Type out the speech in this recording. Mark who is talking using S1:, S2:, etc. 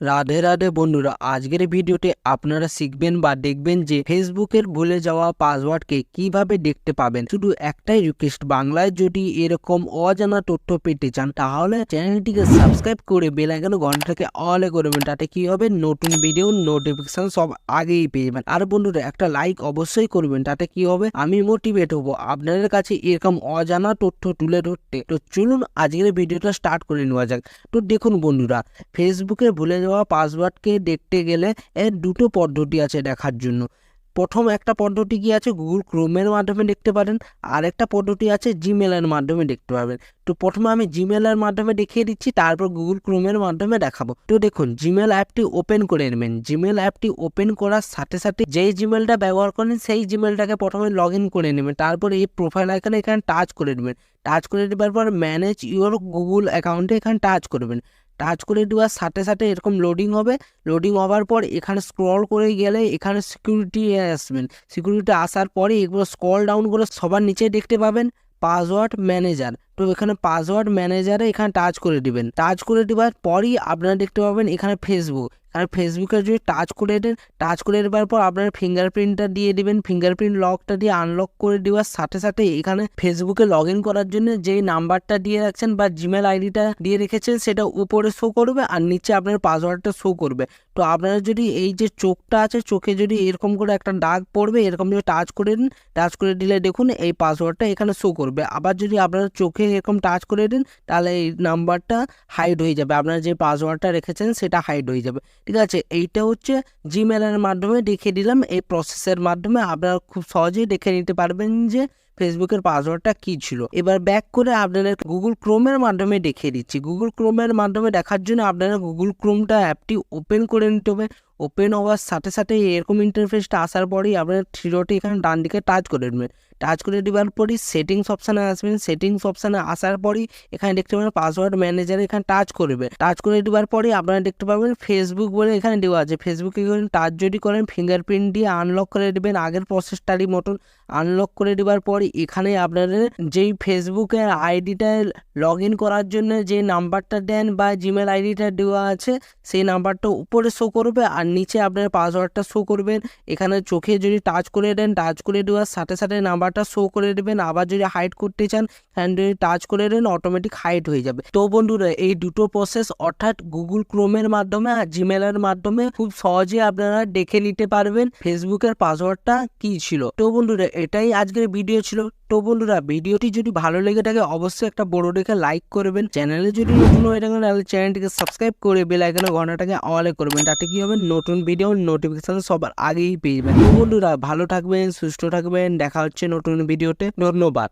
S1: রাধে রাধে বন্ধুরা, আজকের ভিডিওতে আপনারা শিখবেন বা দেখবেন যে ফেসবুকের ভুলে যাওয়া পাসওয়ার্ডকে কীভাবে দেখতে পাবেন। শুধু একটাই রিকোয়েস্ট বাংলায় যদি এরকম অজানা তথ্য পেতে চান, তাহলে চ্যানেলটিকে সাবস্ক্রাইব করে বেল আইকন ঘন্টাকে অলে করবেন তাতে কি হবে? নতুন ভিডিও নোটিফিকেশন সব আগেই পেয়ে যাবেন। আর বন্ধুরা, একটা লাইক অবশ্যই করবেন, তাতে কি হবে? আমি মোটিভেট হব আপনাদের কাছে এরকম অজানা তথ্য তুলে ধরতে। তো চলুন আজকের ভিডিওটা স্টার্ট করে নেওয়া যাক। তো দেখুন বন্ধুরা, ফেসবুকে ভুলে যাওয়া পাসওয়ার্ডকে দেখতে গেলে এর দুটো পদ্ধতি আছে দেখার জন্য। প্রথম একটা পদ্ধতি কি আছে? গুগল ক্রোমের মাধ্যমে দেখতে পারেন। আর একটা পদ্ধতি আছে জিমেলের মাধ্যমে দেখতে পাবেন। তো প্রথমে আমি জিমেলের মাধ্যমে দেখিয়ে দিচ্ছি, তারপর গুগল ক্রোমের মাধ্যমে দেখাবো। তো দেখুন জিমেল অ্যাপটি ওপেন করে নেবেন। জিমেল অ্যাপটি ওপেন করার সাথে সাথে যেই জিমেলটা ব্যবহার করেন, সেই জিমেলটাকে প্রথমে লগ করে নেবেন। তারপর এই প্রোফাইল আইকনে এখানে টাচ করে নেবেন। টাচ করে দেওয়ার পর ম্যানেজ ইউর গুগল অ্যাকাউন্টে এখানে টাচ করবেন। টাচ করে দেওয়ার সাথে সাথে এরকম লোডিং হবে। লোডিং হওয়ার পর এখানে স্ক্রল করে গেলে এখানে সিকিউরিটি আসবেন। সিকিউরিটি আসার পরে এগুলো স্ক্রল ডাউন করে সবার নিচে দেখতে পাবেন। পাসওয়ার্ড ম্যানেজার তো এখানে পাসওয়ার্ড ম্যানেজারে এখানে টাচ করে দিবেন। টাচ করে দেওয়ার পরই আপনারা দেখতে পাবেন এখানে ফেসবুক আর ফেসবুকে যদি টাচ করে দেন টাচ করে দেওয়ার পর আপনার ফিঙ্গারপ্রিন্টটা দিয়ে দিবেন ফিঙ্গারপ্রিন্ট লকটা দিয়ে আনলক করে দেওয়ার সাথে সাথে এখানে ফেসবুকে লগ করার জন্য যেই নাম্বারটা দিয়ে রাখছেন বা জিমেল আইডিটা দিয়ে রেখেছেন, সেটা উপরে শো করবে আর নিচে আপনার পাসওয়ার্ডটা শো করবে। তো আপনারা যদি এই যে চোখটা আছে, চোখে যদি এরকম করে একটা দাগ পড়বে, এরকম যদি টাচ করে দিন টাচ করে দিলে দেখুন এই পাসওয়ার্ডটা এখানে শো করবে। আবার যদি আপনারা চোখে এরকম টাচ করে দিন, তাহলে এই নাম্বারটা হাইড হয়ে যাবে। আপনারা যে পাসওয়ার্ডটা রেখেছেন, সেটা হাইড হয়ে যাবে। ঠিক আছে? এইটা হচ্ছে জিমেলের মাধ্যমে দেখে দিলাম। এই প্রসেসের মাধ্যমে আপনারা খুব সহজেই দেখে নিতে পারবেন যে ফেসবুকের পাসওয়ার্ডটা কি ছিল। এবার ব্যাক করে আপনাদের গুগল ক্রোমের মাধ্যমে দেখিয়ে দিচ্ছি। গুগল ক্রোমের মাধ্যমে দেখার জন্য আপনারা গুগল ক্রোমটা অ্যাপটি ওপেন করে নিতে হবে। ওপেন হওয়ার সাথে সাথে এরকম ইন্টারফেসটা আসার পরেই আপনার থ্রিডোটি এখানে ডান দিকে টাচ করে দেবেন টাচ করে দেওয়ার পরই সেটিংস অপশানে আসবেন। সেটিংস অপশানে আসার পরই এখানে দেখতে পাবেন পাসওয়ার্ড ম্যানেজার এখানে টাচ করবে টাচ করে দেওয়ার পরে আপনারা দেখতে পাবেন ফেসবুক বলে এখানে দেওয়া আছে। ফেসবুকে টাচ যদি করেন ফিঙ্গারপ্রিন্ট দিয়ে আনলক করে দেবেন। আগের প্রসেসটারই মতন আনলক করে দেওয়ার পর এখানে আপনাদের যেই ফেসবুকের আইডিটা লগ ইন করার জন্য যে নাম্বারটা দেন বা জিমেল আইডিটা দেওয়া আছে, সেই নাম্বারটা উপরে শো করবে আর নিচে আপনার পাসওয়ার্ডটা শো করবেন। এখানে চোখে যদি টাচ করে দেন টাচ করে দেওয়ার সাথে সাথে নাম্বারটা শো করে দেবেন। আবার যদি হাইড করতে চান হ্যান্ড যদি টাচ করে দেন অটোমেটিক হাইড হয়ে যাবে। তো বন্ধুরা, এই দুটো প্রসেস অর্থাৎ গুগল ক্রোমের মাধ্যমে আর জিমেলের মাধ্যমে খুব সহজে আপনারা দেখে নিতে পারবেন ফেসবুকের পাসওয়ার্ডটা কি ছিল। তো বন্ধুরা, এটাই আজকের ভিডিও ছিল। তো বন্ধুরা ভিডিওটি যদি ভালো লেগে থাকে, অবশ্যই একটা বড় দেখে লাইক করবেন। চ্যানেলে যদি নতুন হয়ে থাকেন, তাহলে চ্যানেলটিকে সাবস্ক্রাইব করে বেল আইকনে ঘন্টাটাকে অলে করবেন। তাতে কি হবে? নতুন ভিডিও নোটিফিকেশান সবার আগেই পেয়ে যাবেন। বন্ধুরা, ভালো থাকবেন, সুস্থ থাকবেন, দেখা হচ্ছে নতুন ভিডিওতে ধন্যবাদ।